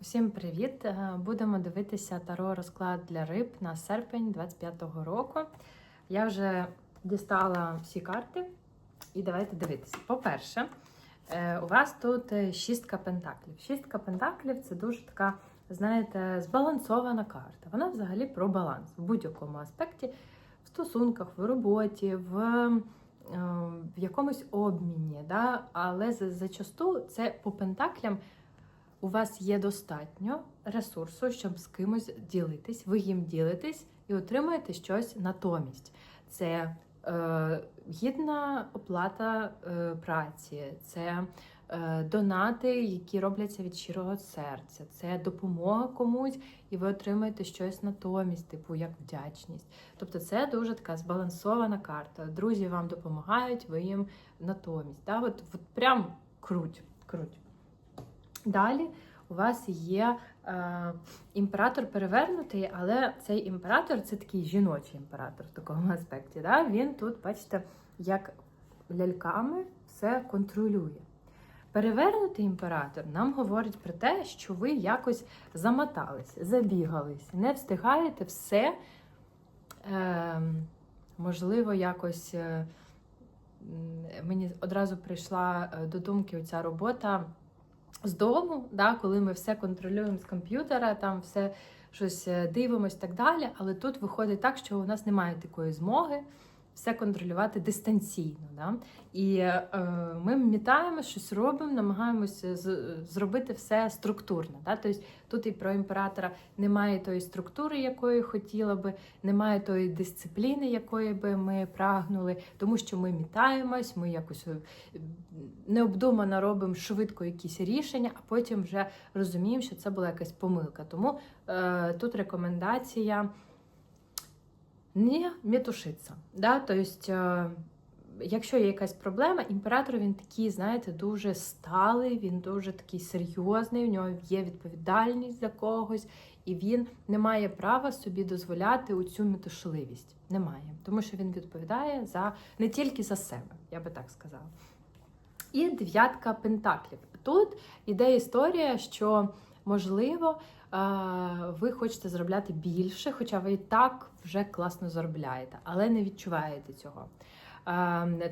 Усім привіт! Е, Будемо дивитися таро розклад для риб на серпень 25-го року. Я вже дістала всі карти і давайте дивитися. По-перше, е, у вас тут е, шістка пентаклів. Шістка пентаклів це дуже така, знаєте, збалансована карта. Вона взагалі про баланс в будь-якому аспекті, в стосунках, в роботі, в, в якомусь обміні. Да? Але зачасту це по пентаклям у вас є достатньо ресурсу, щоб з кимось ділитись, ви їм ділитесь і отримаєте щось натомість. Це е, гідна оплата е, праці, це е, донати, які робляться від щирого серця, це допомога комусь, і ви отримаєте щось натомість, типу як вдячність. Тобто це дуже така збалансована карта. Друзі вам допомагають, ви їм натомість. Да? От, от прям круть, круть. Далі у вас є е, імператор перевернутий, але цей імператор це такий жіночий імператор в такому аспекті. Да? Він тут, бачите, як ляльками все контролює. Перевернутий імператор нам говорить про те, що ви якось замотались, забігались, не встигаєте все, е, можливо, якось. Е, мені одразу прийшла е, до думки оця робота з дому, да, коли ми все контролюємо з комп'ютера, там все щось е, дивимось так далі. Але тут виходить так, що у нас немає такої змоги все контролювати дистанційно. Да? І е, ми мітаємо, щось робимо, намагаємося зробити все структурно. Да? Тобто тут і про імператора немає тої структури, якої хотіла би, немає тої дисципліни, якої би ми прагнули, тому що ми мітаємось, ми якось е, необдумано робимо швидко якісь рішення, а потім вже розуміємо, що це була якась помилка. Тому е, тут рекомендація не метушитися. Да? Тобто, якщо є якась проблема, імператор він такий, знаєте, дуже сталий, він дуже такий серйозний, у нього є відповідальність за когось, і він не має права собі дозволяти у цю метушливість. Немає, тому що він відповідає за не тільки за себе, я би так сказала. І дев'ятка пентаклів. Тут іде історія, що можливо ви хочете заробляти більше, хоча ви і так вже класно заробляєте, але не відчуваєте цього.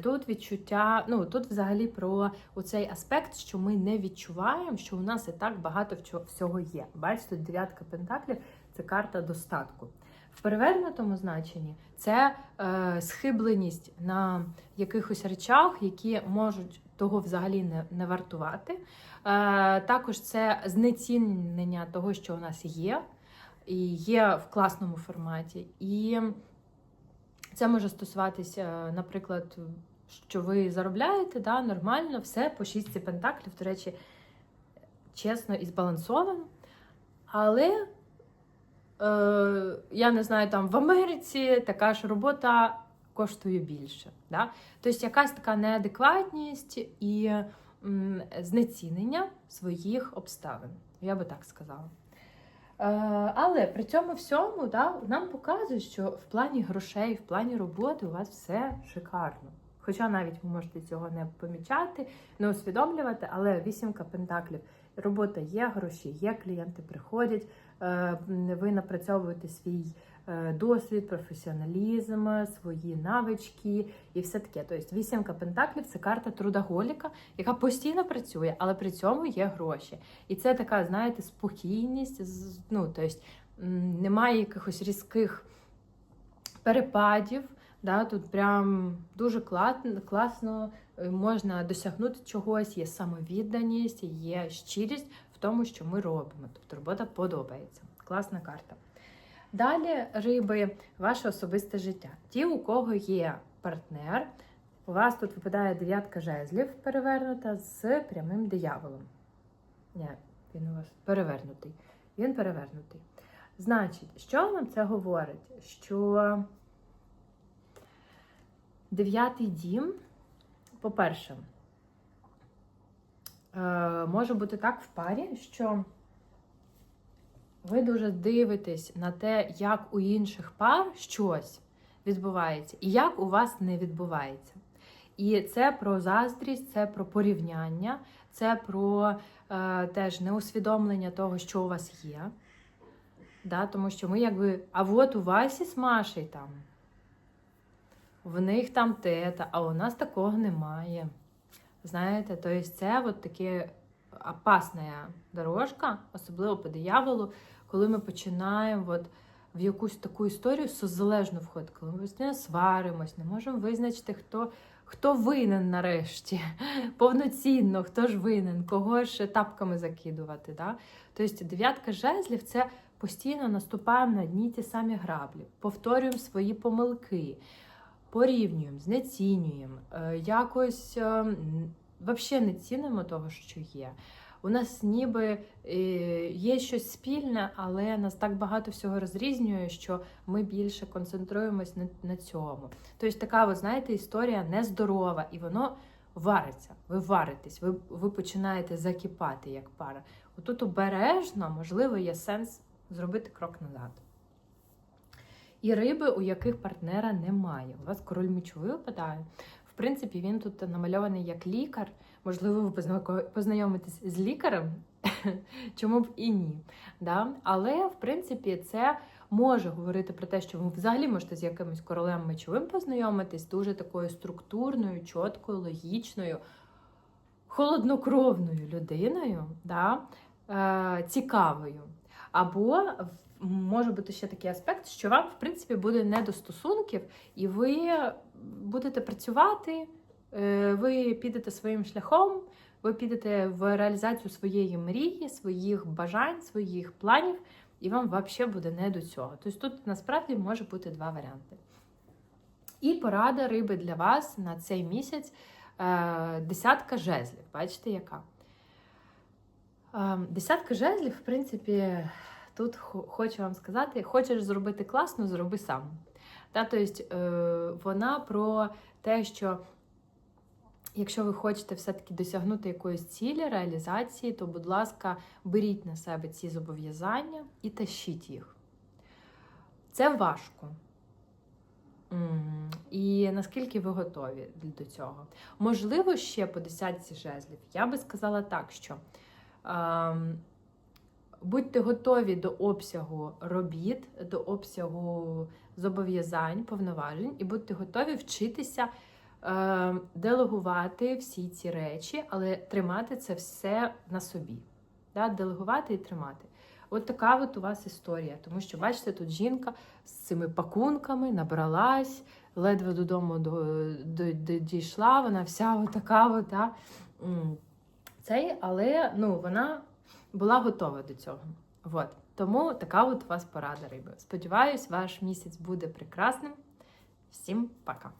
Тут відчуття, ну тут взагалі про цей аспект, що ми не відчуваємо, що у нас і так багато всього є. Бачите, дев'ятка пентаклів це карта достатку. В перевернутому значенні це е, схибленість на якихось речах, які можуть того взагалі не, не вартувати. Е, також це знецінення того, що у нас є, і є в класному форматі. І це може стосуватися, наприклад, що ви заробляєте да, нормально, все по шістці пентаклів, до речі, чесно і збалансовано. Але е, я не знаю, там в Америці така ж робота коштує більше. Да? Тобто якась така неадекватність і знецінення своїх обставин. Я би так сказала. Е, але при цьому всьому да, нам показує, що в плані грошей, в плані роботи у вас все шикарно. Хоча навіть ви можете цього не помічати, не усвідомлювати, але вісімка пентаклів, робота є, гроші є, клієнти приходять, ви напрацьовуєте свій е, досвід, професіоналізм, свої навички і все таке. Тобто вісімка пентаклів це карта трудоголіка, яка постійно працює, але при цьому є гроші. І це така, знаєте, спокійність, ну, тобто немає якихось різких перепадів. Да, тут прям дуже класно, класно е, можна досягнути чогось, є самовідданість, є щирість в тому, що ми робимо. Тобто робота подобається. Класна карта. Далі, риби, ваше особисте життя. Ті, у кого є партнер, у вас тут випадає дев'ятка жезлів перевернута з прямим дияволом. Ні, він у вас перевернутий. Він перевернутий. Значить, що нам це говорить? Що дев'ятий дім, по-перше, може бути так в парі, що ви дуже дивитесь на те, як у інших пар щось відбувається, і як у вас не відбувається. І це про заздрість, це про порівняння, це про е, теж неусвідомлення того, що у вас є. Да, тому що ми якби. А от у Васі з Машею там. В них там те, а у нас такого немає. Знаєте, то есть це от таке опасна дорожка, особливо по дияволу, коли ми починаємо от в якусь таку історію соцзалежно входити, коли ми постійно сваримось, не можемо визначити, хто, хто винен нарешті, повноцінно, хто ж винен, кого ж тапками закидувати. Да? Тобто дев'ятка жезлів це постійно наступаємо на одні й ті самі граблі, повторюємо свої помилки, порівнюємо, знецінюємо, е, якось. е, Взагалі не цінимо того, що є. У нас ніби е, є щось спільне, але нас так багато всього розрізнює, що ми більше концентруємось на, цьому. Тобто така, от, знаєте, історія нездорова, і воно вариться. Ви варитесь, ви, ви починаєте закипати як пара. Отут обережно, можливо, є сенс зробити крок назад. І риби, у яких партнера немає. У вас король мечовий випадає. В принципі, він тут намальований як лікар. Можливо, ви познайомитесь з лікарем, чому б і ні. Да? Але, в принципі, це може говорити про те, що ви взагалі можете з якимось королем мечовим познайомитись, дуже такою структурною, чіткою, логічною, холоднокровною людиною, да? е, цікавою. Або може бути ще такий аспект, що вам, в принципі, буде не до стосунків, і ви будете працювати, е, ви підете своїм шляхом, ви підете в реалізацію своєї мрії, своїх бажань, своїх планів, і вам взагалі буде не до цього. Тобто тут насправді може бути два варіанти. І порада риби для вас на цей місяць е, десятка жезлів. Бачите, яка? Десятка жезлів, в принципі, тут хочу вам сказати: хочеш зробити класно, зроби сам. Та, тобто, е, вона про те, що якщо ви хочете все-таки досягнути якоїсь цілі, реалізації, то, будь ласка, беріть на себе ці зобов'язання і тащіть їх. Це важко. І наскільки ви готові до цього? Можливо, ще по десятці жезлів. Я би сказала так, що будьте готові до обсягу робіт, до обсягу зобов'язань, повноважень, і будьте готові вчитися е, делегувати всі ці речі, але тримати це все на собі. Делегувати і тримати. От така от у вас історія. Тому що, бачите, тут жінка з цими пакунками набралась, ледве додому до, до, до- дійшла, вона вся от така от? Цей, але ну, вона була готова до цього. От. Тому така от у вас порада риби. Сподіваюсь, ваш місяць буде прекрасним. Всім пока!